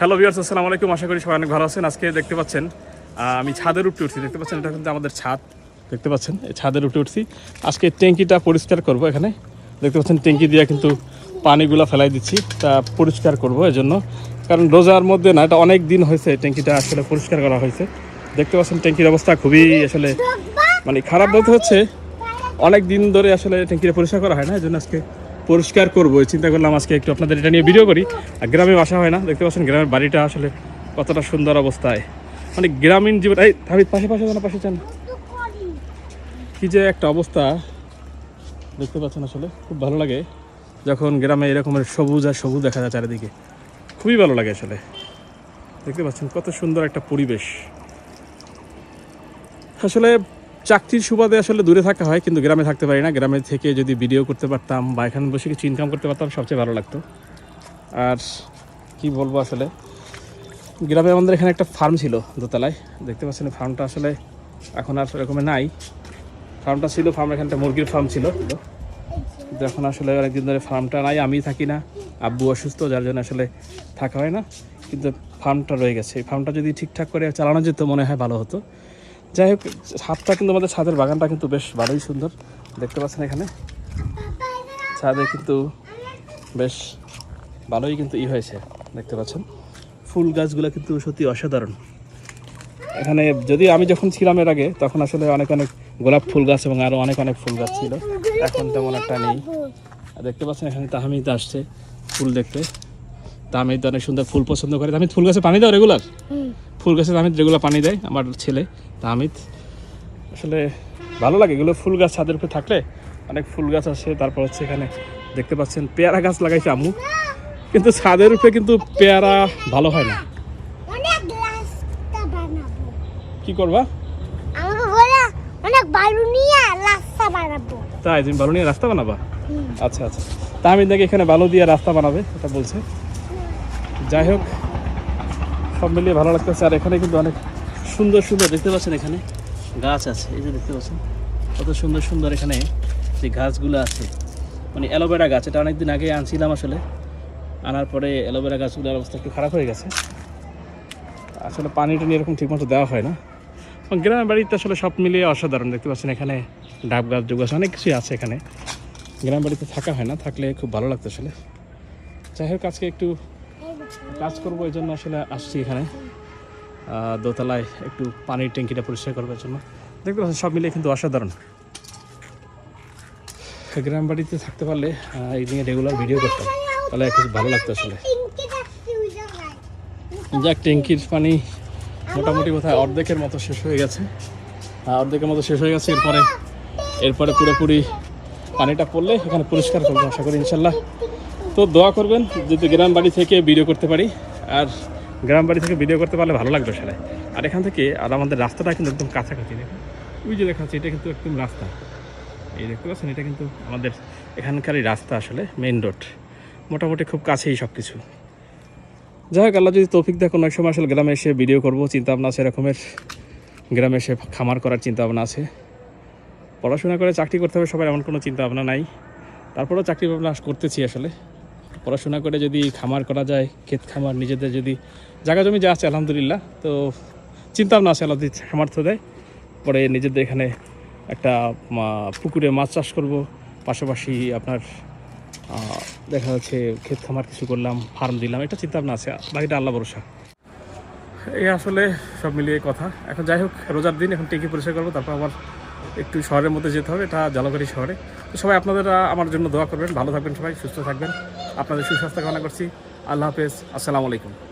Hello viewers আসসালামু আলাইকুম। আশা করি সবাই অনেক ভালো আছেন। আজকে দেখতে পাচ্ছেন আমি ছাদের উপরে উঠছি। দেখতে পাচ্ছেন, এটা কিন্তু আমাদের ছাদ। দেখতে পাচ্ছেন, এই ছাদের উপরে উঠছি। আজকে ট্যাঙ্কিটা পরিষ্কার করব এখানে। দেখতে পাচ্ছেন, ট্যাঙ্কি দিয়ে কিন্তু পানিগুলো ফেলাই দিচ্ছি। তা পরিষ্কার করব এজন্য। কারণ রোজার মধ্যে না, এটা অনেক দিন হয়েছে ট্যাঙ্কিটা আসলে পরিষ্কার করা হয়েছে। দেখতে পাচ্ছেন, ট্যাঙ্কির অবস্থা খুবই আসলে মানে খারাপ বলতে হচ্ছে, অনেক দিন ধরে আসলে ট্যাঙ্কিটা পরিষ্কার করা হয় না। এই জন্য আজকে পরিষ্কার করব চিন্তা করলাম আজকে একটু আপনাদের এটা নিয়ে ভিডিও করি। আর গ্রামে বাসা হয় না, দেখতে পাচ্ছেন গ্রামের বাড়িটা আসলে কতটা সুন্দর অবস্থায়। মানে গ্রামীণ জীবন, এই আমি পাশে পাশে যান পাশে যান। কি যে একটা অবস্থা, দেখতে পাচ্ছেন আসলে, খুব ভালো লাগে। যখন গ্রামে এরকমের সবুজ আর সবুজ দেখা যায় চারিদিকে, খুবই ভালো লাগে আসলে। দেখতে পাচ্ছেন কত সুন্দর একটা পরিবেশ। আসলে চাকরির সুবাদে আসলে দূরে থাকা হয়, কিন্তু গ্রামে থাকতে পারি না। গ্রামে থেকে যদি ভিডিও করতে পারতাম বা এখানে বসে কিছু ইনকাম করতে পারতাম, সবচেয়ে ভালো লাগতো। আর কি বলব আসলে? গ্রামে আমাদের এখানে একটা ফার্ম ছিল দোতলায়। দেখতে পাচ্ছেন ফার্মটা আসলে এখন আর এরকমের নাই। ফার্মটা ছিল ফার্ম এখানটা মুরগির ফার্ম ছিল। এখন আসলে অনেকদিন ধরে ফার্মটা নাই, আমি থাকি না। আব্বু অসুস্থ, যার জন্য আসলে থাকা হয় না। কিন্তু ফার্মটা রয়ে গেছে। এই ফার্মটা যদি ঠিকঠাক করে চালানো যেত, মনে হয় ভালো হতো। যাই হোক, ছাদটা কিন্তু আমাদের ছাদের বাগানটা কিন্তু বেশ ভালোই সুন্দর। দেখতে পাচ্ছেন এখানে? ছাদে কিন্তু বেশ ভালোই কিন্তু ই হয়েছে, দেখতে পাচ্ছেন? ফুল গাছগুলো কিন্তু সত্যি অসাধারণ। এখানে যদি আমি যখন ছিলাম এর আগে, তখন আসলে অনেক অনেক গোলাপ ফুল গাছ এবং আরও অনেক অনেক ফুল গাছ ছিল। এখন তেমন একটা নেই। দেখতে পাচ্ছেন এখানে তাহামিদ আসছে ফুল দেখতে। তাহামিদ অনেক সুন্দর ফুল পছন্দ করে। তাহামিদ, ফুল গাছে পানি দাও রেগুলার। ফুল গাছে তাহামিদ যেগুলো পানি দেয় আমার ছেলে তাহামিদ আসলে ভালো লাগে এগুলো ফুল গাছ ছাদের উপরে থাকলে অনেক ফুল গাছ আছে তারপর হচ্ছে এখানে দেখতে পাচ্ছেন পেয়ারা গাছ লাগাইছে আম্মু। কিন্তু ছাদের উপরে কিন্তু পেয়ারা ভালো হয় না। কি করবা? আমাকে বলে অনেক বালু নিয়ে রাস্তা বানাবো। তাই তুমি বালু নিয়ে রাস্তা বানাবা? আচ্ছা আচ্ছা। তা আমি দেখি এখানে বালু দিয়ে রাস্তা বানাবে এটা বলছে। যাই হোক সব মিলিয়ে ভালো লাগতেছে। আর এখানে কিন্তু অনেক সুন্দর সুন্দর দেখতে পাচ্ছেন এখানে গাছ আছে। এই যে দেখতে পাচ্ছেন, কত সুন্দর সুন্দর এখানে যে গাছগুলো আছে। মানে অ্যালোভেরা গাছ, এটা অনেকদিন আগে আনছিলাম আসলে। আনার পরে অ্যালোভেরা গাছগুলোর অবস্থা একটু খারাপ হয়ে গেছে। আসলে পানিটা নিয়ে এরকম ঠিকমতো দেওয়া হয় না। গ্রামের বাড়িতে আসলে সব মিলিয়ে অসাধারণ। দেখতে পাচ্ছেন এখানে ডাব গাছ ডুব গাছ, অনেক কিছুই আছে এখানে। গ্রামের বাড়িতে থাকা হয় না, থাকলে খুব ভালো লাগতো আসলে। যাই হোক, আজকে একটু কাজ করব এই জন্য আসলে আসছি এখানে। দোতলায় একটু পানির ট্যাঙ্কিটা পরিষ্কার করবার জন্য। দেখতে পাচ্ছেন, সব মিলে কিন্তু অসাধারণ। গ্রাম বাড়িতে থাকতে পারলে এই নিয়ে রেগুলার ভিডিও করতাম। তাহলে একটু ভালো লাগতো আসলে। যাক, ট্যাঙ্কির পানি মোটামুটি কোথায় অর্ধেকের মতো শেষ হয়ে গেছে। অর্ধেকের মতো শেষ হয়ে গেছে। এরপরে এরপরে পুরোপুরি পানিটা পড়লে এখানে পরিষ্কার করব, আশা করি, ইনশাল্লাহ। তো দোয়া করবেন যদি গ্রাম বাড়ি থেকে ভিডিও করতে পারি। আর গ্রাম বাড়ি থেকে ভিডিও করতে পারলে ভালো লাগবে সেটাই। আর এখান থেকে, আর আমাদের রাস্তাটা কিন্তু একদম কাছাকাছি, দেখুন। ওই যে দেখাচ্ছি, এটা কিন্তু একদম রাস্তা। এই দেখতে পাচ্ছেন, এটা কিন্তু আমাদের এখানকারই রাস্তা আসলে মেইন রোড মোটামুটি খুব কাছেই সব কিছু যাই হোক, আল্লাহ যদি তৌফিক দেয়, কোনো এক সময় আসলে গ্রামে এসে ভিডিও করব চিন্তা ভাবনা আছে এরকমের। গ্রামে এসে খামার করার চিন্তা ভাবনা আছে। পড়াশোনা করে চাকরি করতে হবে, সবার এমন কোনো চিন্তা ভাবনা নাই। তারপরেও চাকরি ভাবনা করতেছি আসলে। পড়াশোনা করে যদি খামার করা যায়, ক্ষেত খামার, নিজেদের যদি জায়গা জমি যা আছে, আলহামদুলিল্লাহ। তো চিন্তা ভাবনা আছে যদি সামর্থ্য দেয়, পরে নিজেদের এখানে একটা পুকুরে মাছ চাষ করব। পাশাপাশি আপনার দেখা যাচ্ছে ক্ষেত খামার কিছু করলাম, ফার্ম দিলাম, এটা চিন্তা ভাবনা আছে, বাকিটা আল্লাহ ভরসা। এই আসলে সব মিলিয়ে কথা। এখন যাই হোক, রোজার দিন, এখন টেকি পরিষ্কার করব, তারপর আবার একটু শহরের মধ্যে যেতে হবে, এটা জালকারি শহরে। তো সবাই আপনাদের আমার জন্য দোয়া করবেন, ভালো থাকবেন সবাই, সুস্থ থাকবেন। আপনাদের সুস্বাস্থ্য কামনা করছি। আল্লাহ হাফেজ। আসসালামু আলাইকুম।